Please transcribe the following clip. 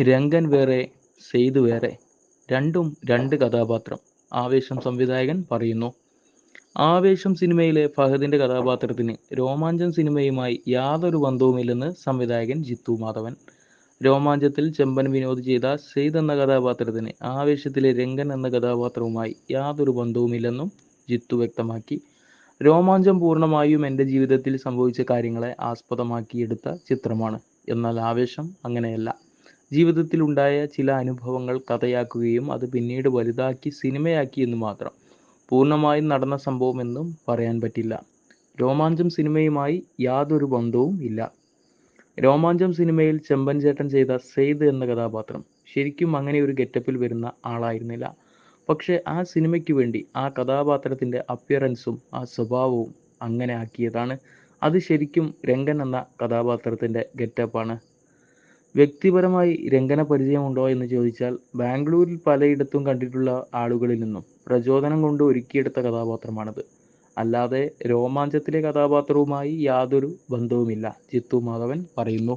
രംഗൻ വേറെ സെയ്ത് വേറെ. രണ്ടും രണ്ട് കഥാപാത്രം ആവേശം സംവിധായകൻ പറയുന്നു. ആവേശം സിനിമയിലെ ഫഹദിന്റെ കഥാപാത്രത്തിന് രോമാഞ്ചൻ സിനിമയുമായി യാതൊരു ബന്ധവുമില്ലെന്ന് സംവിധായകൻ ജിത്തു മാധവൻ. രോമാഞ്ചത്തിൽ ചെമ്പൻ വിനോദ് ചെയ്ത സെയ്ദ് എന്ന കഥാപാത്രത്തിന് ആവേശത്തിലെ രംഗൻ എന്ന കഥാപാത്രവുമായി യാതൊരു ബന്ധവുമില്ലെന്നും ജിത്തു വ്യക്തമാക്കി. രോമാഞ്ചം പൂർണമായും എന്റെ ജീവിതത്തിൽ സംഭവിച്ച കാര്യങ്ങളെ ആസ്പദമാക്കിയെടുത്ത ചിത്രമാണ്. എന്നാൽ ആവേശം അങ്ങനെയല്ല. ജീവിതത്തിൽ ഉണ്ടായ ചില അനുഭവങ്ങൾ കഥയാക്കുകയും അത് പിന്നീട് വലുതാക്കി സിനിമയാക്കി എന്ന് മാത്രം. പൂർണമായും നടന്ന സംഭവമെന്നും പറയാൻ പറ്റില്ല. രോമാഞ്ചം സിനിമയുമായി യാതൊരു ബന്ധവും ഇല്ല. രോമാഞ്ചം സിനിമയിൽ ചെമ്പൻ ചേട്ടൻ ചെയ്ത സെയ്ദ് എന്ന കഥാപാത്രം ശരിക്കും അങ്ങനെ ഒരു ഗെറ്റപ്പിൽ വരുന്ന ആളായിരുന്നില്ല. പക്ഷേ ആ സിനിമയ്ക്ക് വേണ്ടി ആ കഥാപാത്രത്തിന്റെ അപ്പിയറൻസും ആ സ്വഭാവവും അങ്ങനെ ആക്കിയതാണ്. അത് ശരിക്കും രംഗൻ എന്ന കഥാപാത്രത്തിന്റെ ഗെറ്റപ്പാണ്. വ്യക്തിപരമായി രംഗന പരിചയമുണ്ടോ എന്ന് ചോദിച്ചാൽ ബാംഗ്ലൂരിൽ പലയിടത്തും കണ്ടിട്ടുള്ള ആളുകളിൽ നിന്നും പ്രചോദനം കൊണ്ട് ഒരുക്കിയെടുത്ത കഥാപാത്രമാണത്. അല്ലാതെ രോമാഞ്ചത്തിലെ കഥാപാത്രവുമായി യാതൊരു ബന്ധവുമില്ല ജിത്തു മാധവൻ പറയുന്നു.